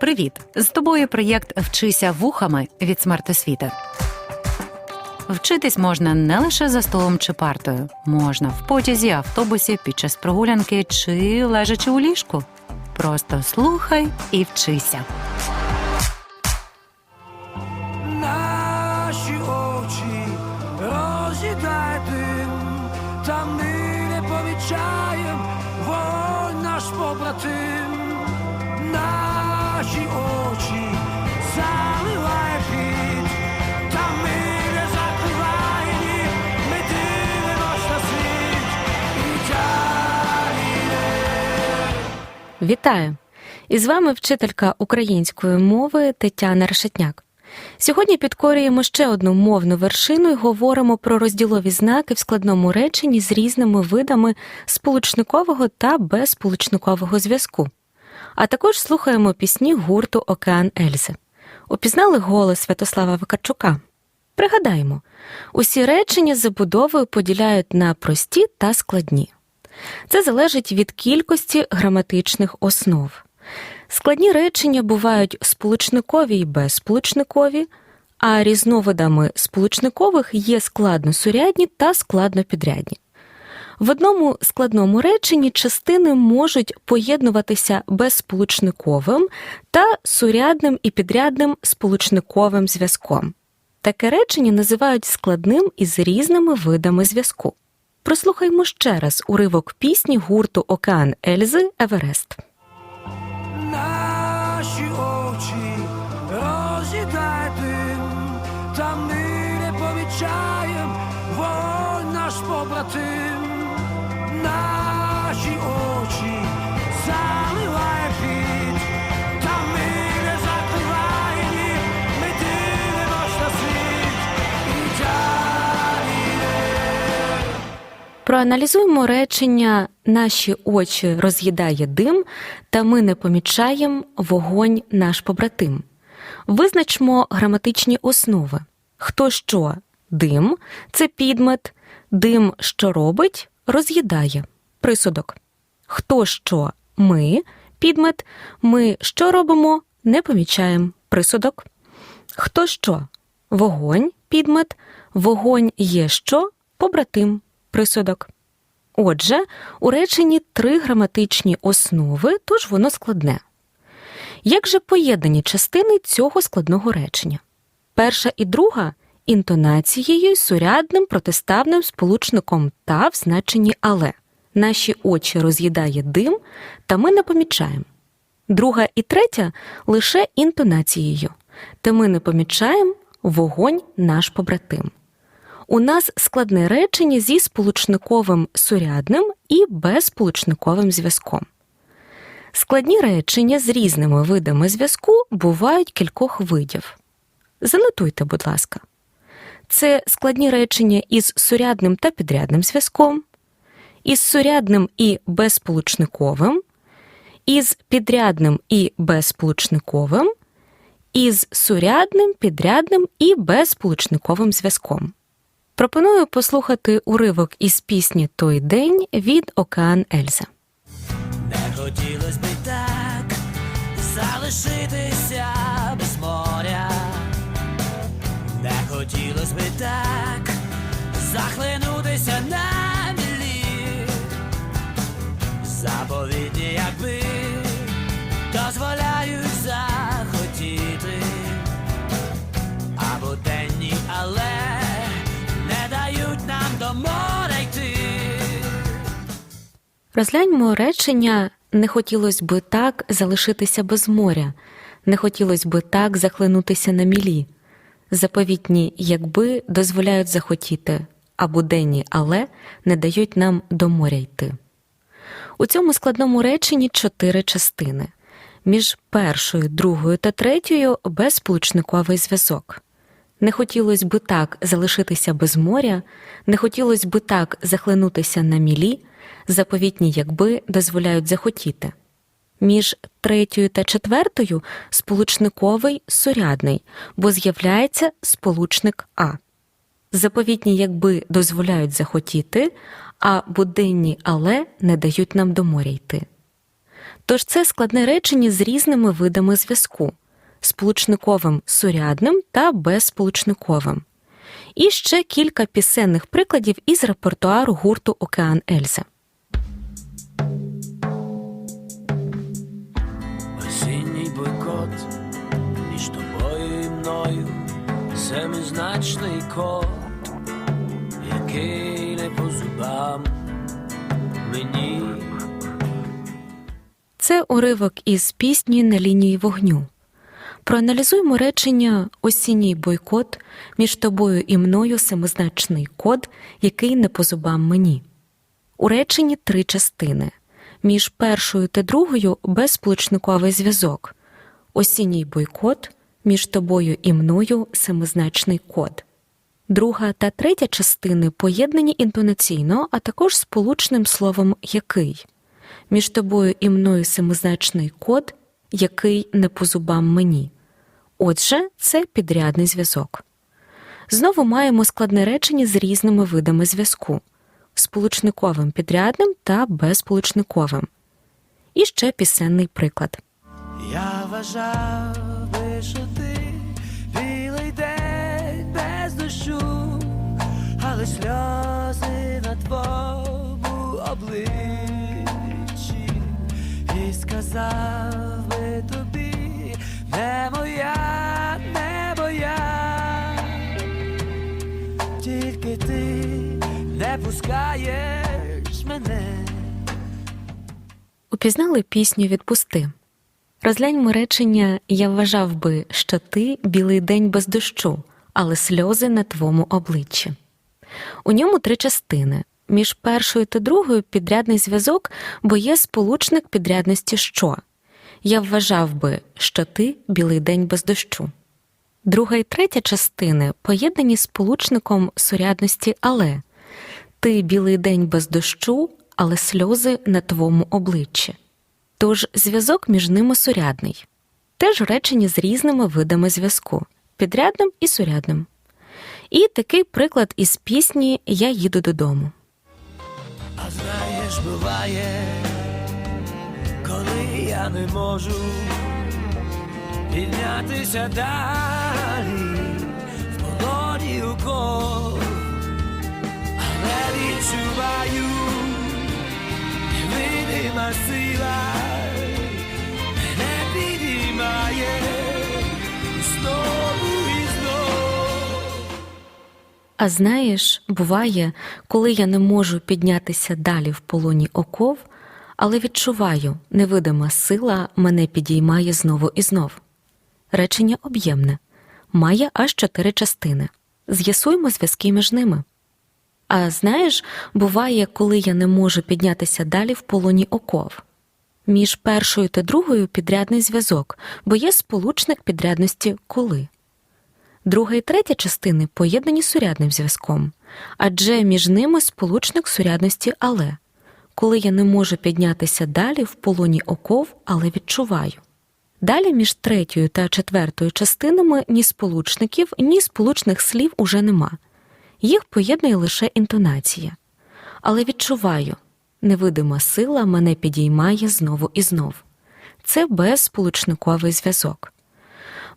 Привіт! З тобою проєкт Вчися вухами від смертосвіти. Вчитись можна не лише за столом чи партою, можна в потязі, автобусі, під час прогулянки чи лежачи у ліжку. Просто слухай і вчися. Наші очі роз'їдає дим, та ми не помічаєм, вогонь наш побратим. Наші очі заливає піт, та ми не закриваємо, ми дивимось на світ і далі. Вітаю! І з вами вчителька української мови Тетяна Решетняк. Сьогодні підкорюємо ще одну мовну вершину і говоримо про розділові знаки в складному реченні з різними видами сполучникового та безсполучникового зв'язку. А також слухаємо пісні гурту Океан Ельзи. Упізнали голос Святослава Викарчука? Пригадаємо, усі речення забудовою поділяють на прості та складні. Це залежить від кількості граматичних основ. Складні речення бувають сполучникові і безсполучникові, а різновидами сполучникових є складносурядні та складнопідрядні. В одному складному реченні частини можуть поєднуватися безсполучниковим та сурядним і підрядним сполучниковим зв'язком. Таке речення називають складним із різними видами зв'язку. Прослухаймо ще раз уривок пісні гурту Океан Ельзи Еверест. Наші очі роз'їдає дим, та ми не помічаєм, вогонь наш побратим. Наші очі заливає піт, та ми не закриваємо ми дивимось на світ. Проаналізуємо речення Наші очі роз'їдає дим, та ми не помічаємо вогонь наш побратим. Визначмо граматичні основи. Хто що дим це підмет, дим, що робить, роз'їдає присудок. Хто що ми підмет, ми що робимо, не помічаємо присудок. Хто що вогонь підмет, вогонь є що побратим присудок. Отже, у реченні три граматичні основи, тож воно складне. Як же поєднані частини цього складного речення? Перша і друга інтонацією, сурядним протиставним сполучником та в значенні але. Наші очі роз'їдає дим, та ми не помічаємо. Друга і третя лише інтонацією, та ми не помічаємо вогонь наш побратим. У нас складне речення зі сполучниковим сурядним і безсполучниковим зв'язком. Складні речення з різними видами зв'язку бувають кількох видів. Занотуйте, будь ласка. Це складні речення із сурядним та підрядним зв'язком, із сурядним і безсполучниковим, із підрядним і безсполучниковим, із сурядним, підрядним і безсполучниковим зв'язком. Пропоную послухати уривок із пісні Той день від Океан Ельза. Не хотілось би так залишитися Розгляньмо речення не хотілось би так залишитися без моря, не хотілось би так захлинутися на мілі. Заповітні, якби дозволяють захотіти, а буденні, але не дають нам до моря йти. У цьому складному реченні чотири частини. Між першою, другою та третьою безсполучниковий зв'язок. Не хотілось би так залишитися без моря, не хотілось би так захлинутися на мілі, заповітні якби дозволяють захотіти. Між третьою та четвертою сполучниковий сурядний, бо з'являється сполучник А. Заповітні якби дозволяють захотіти, а буденні але не дають нам до моря йти. Тож це складне речення з різними видами зв'язку сполучниковим сурядним та безсполучниковим. І ще кілька пісенних прикладів із репертуару гурту Океан Ельза. Семизначний код, який не по зубам мені. Це уривок із пісні на лінії вогню. Проаналізуємо речення осінній бойкот між тобою і мною семизначний код, який не по зубам мені. У реченні три частини. Між першою та другою безсполучниковий зв'язок. Осінній бойкот між тобою і мною семизначний код. Друга та третя частини поєднані інтонаційно, а також сполучним словом який. Між тобою і мною семизначний код, який не по зубам мені. Отже, це підрядний зв'язок. Знову маємо складне речення з різними видами зв'язку сполучниковим підрядним та безсполучниковим. І ще пісенний приклад. Що ти білий день без дощу, але сльози на твоєму обличчі, і сказав би тобі, не моя, не моя, тільки ти не пускаєш мене. Упізнали пісню Відпусти. Розгляньмо речення Я вважав би, що ти білий день без дощу, але сльози на твому обличчі. У ньому три частини. Між першою та другою підрядний зв'язок, бо є сполучник підрядності що. Я вважав би, що ти білий день без дощу. Друга і третя частини поєднані сполучником сурядності але. Ти білий день без дощу, але сльози на твому обличчі. Тож зв'язок між ними сурядний. Теж речення з різними видами зв'язку підрядним і сурядним. І такий приклад із пісні Я їду додому. А знаєш, буває, коли я не можу піднятися далі в полоні укол, невидима сила, мене знову і знову. А знаєш, буває, коли я не можу піднятися далі в полоні оков, але відчуваю, невидима сила мене підіймає знову і знов. Речення об'ємне, має аж чотири частини. З'ясуємо зв'язки між ними. А знаєш, буває, коли я не можу піднятися далі в полоні оков. Між першою та другою підрядний зв'язок, бо є сполучник підрядності коли. Друга і третя частини поєднані сурядним зв'язком, адже між ними сполучник сурядності але, коли я не можу піднятися далі в полоні оков, але відчуваю. Далі між третьою та четвертою частинами ні сполучників, ні сполучних слів уже нема. Їх поєднує лише інтонація. Але відчуваю, невидима сила мене підіймає знову і знов. Це безсполучниковий зв'язок.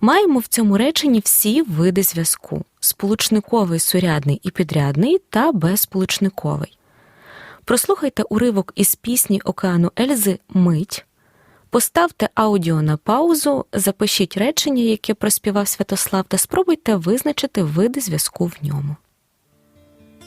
Маємо в цьому реченні всі види зв'язку: сполучниковий, сурядний і підрядний та безсполучниковий. Прослухайте уривок із пісні Океану Ельзи Мить. Поставте аудіо на паузу, запишіть речення, яке проспівав Святослав, та спробуйте визначити види зв'язку в ньому.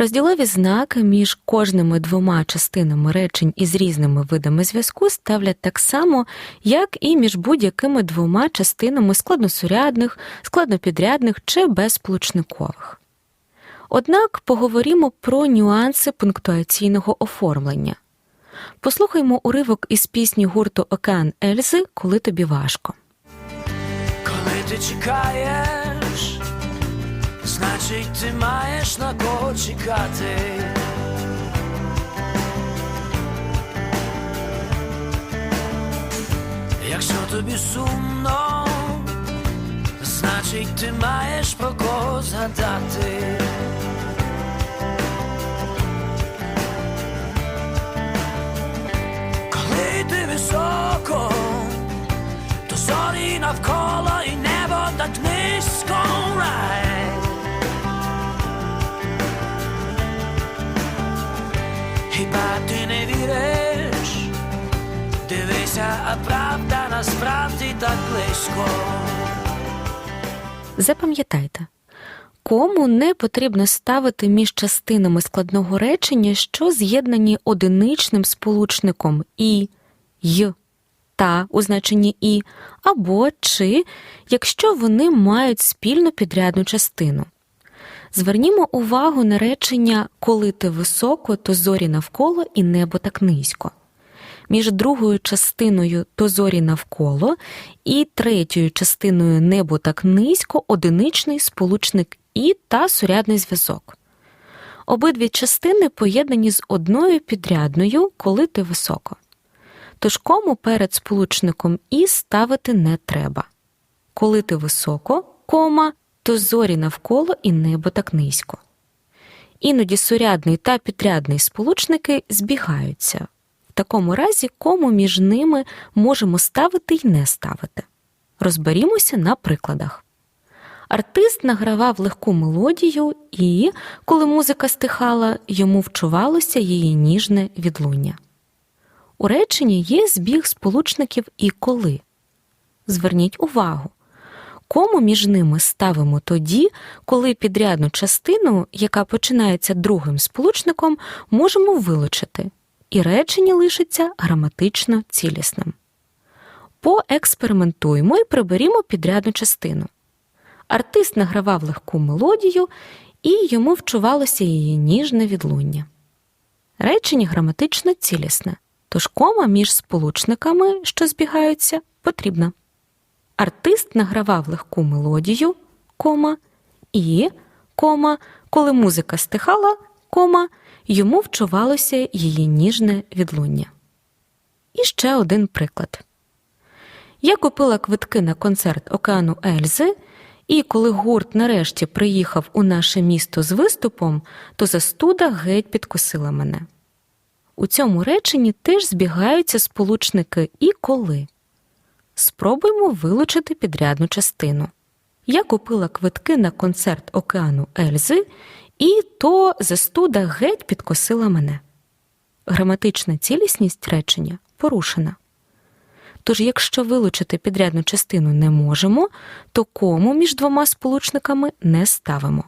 Розділові знаки між кожними двома частинами речень із різними видами зв'язку ставлять так само, як і між будь-якими двома частинами складносурядних, складнопідрядних чи безсполучникових. Однак поговоримо про нюанси пунктуаційного оформлення. Послухаймо уривок із пісні гурту Океан Ельзи Коли тобі важко. Коли ти чекаєш, значить ти маєш на кого чекати. Якщо тобі сумно, значить ти маєш про кого згадати. Коли ти високо, то зорі навколо а правда насправді так близько. Запам'ятайте, кому не потрібно ставити між частинами складного речення, що з'єднані одиничним сполучником і й та у значенні і, або чи, якщо вони мають спільну підрядну частину. Звернімо увагу на речення коли ти високо, то зорі навколо і небо так низько. Між другою частиною то зорі навколо і третьою частиною небо так низько одиничний сполучник і та сурядний зв'язок. Обидві частини поєднані з одною підрядною, коли ти високо. Тож кому перед сполучником і ставити не треба. Коли ти високо, кома, то зорі навколо і небо так низько. Іноді сурядний та підрядний сполучники збігаються. Такому разі кому між ними можемо ставити й не ставити. Розберімося на прикладах. Артист награвав легку мелодію, і, коли музика стихала, йому вчувалося її ніжне відлуння. У реченні є збіг сполучників і коли. Зверніть увагу, кому між ними ставимо тоді, коли підрядну частину, яка починається другим сполучником, можемо вилучити, і речення лишиться граматично цілісним. Поекспериментуємо і приберімо підрядну частину. Артист награвав легку мелодію, і йому вчувалося її ніжне відлуння. Речення граматично цілісне, тож кома між сполучниками, що збігаються, потрібна. Артист награвав легку мелодію, кома, і, кома, коли музика стихала, кома, йому вчувалося її ніжне відлуння. І ще один приклад. Я купила квитки на концерт Океану Ельзи, і коли гурт нарешті приїхав у наше місто з виступом, то застуда геть підкосила мене. У цьому реченні теж збігаються сполучники і коли. Спробуймо вилучити підрядну частину. Я купила квитки на концерт Океану Ельзи, і то застуда геть підкосила мене. Граматична цілісність речення порушена. Тож, якщо вилучити підрядну частину не можемо, то кому між двома сполучниками не ставимо.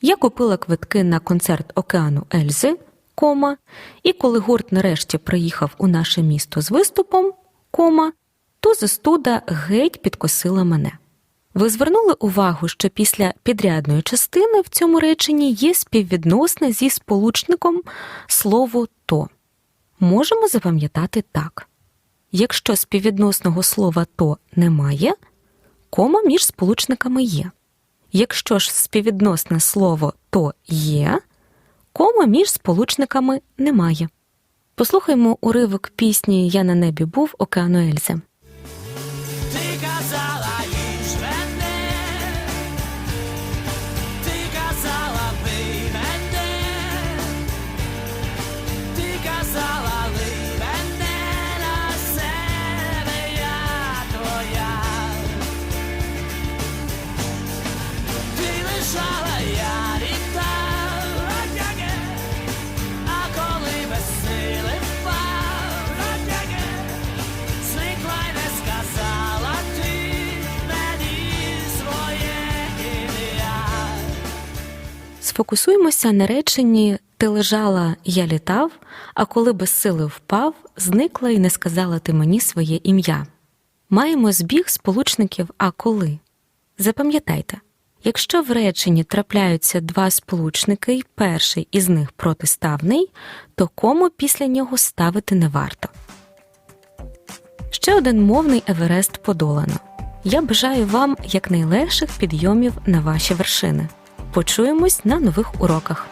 Я купила квитки на концерт Океану Ельзи, кома, і коли гурт нарешті приїхав у наше місто з виступом, кома, то застуда геть підкосила мене. Ви звернули увагу, що після підрядної частини в цьому реченні є співвідносне зі сполучником слово то. Можемо запам'ятати так. Якщо співвідносного слова то немає, кома між сполучниками є. Якщо ж співвідносне слово то є, кома між сполучниками немає. Послухаймо уривок пісні Я на небі був Океану Ельзи. Я а коли без сили впав, Зникла й не сказала ти своє ім'я. Сфокусуємося на реченні Ти лежала, я літав, а коли без сили впав, зникла і не сказала ти мені своє ім'я. Маємо збіг сполучників а коли. Запам'ятайте, Якщо в реченні трапляються два сполучники, і перший із них протиставний, то кому після нього ставити не варто. Ще один мовний Еверест подолано. Я бажаю вам якнайлегших підйомів на ваші вершини. Почуємось на нових уроках.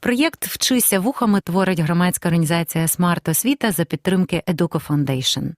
Проєкт Вчися вухами творить громадська організація Смарт Освіта за підтримки Educo Foundation.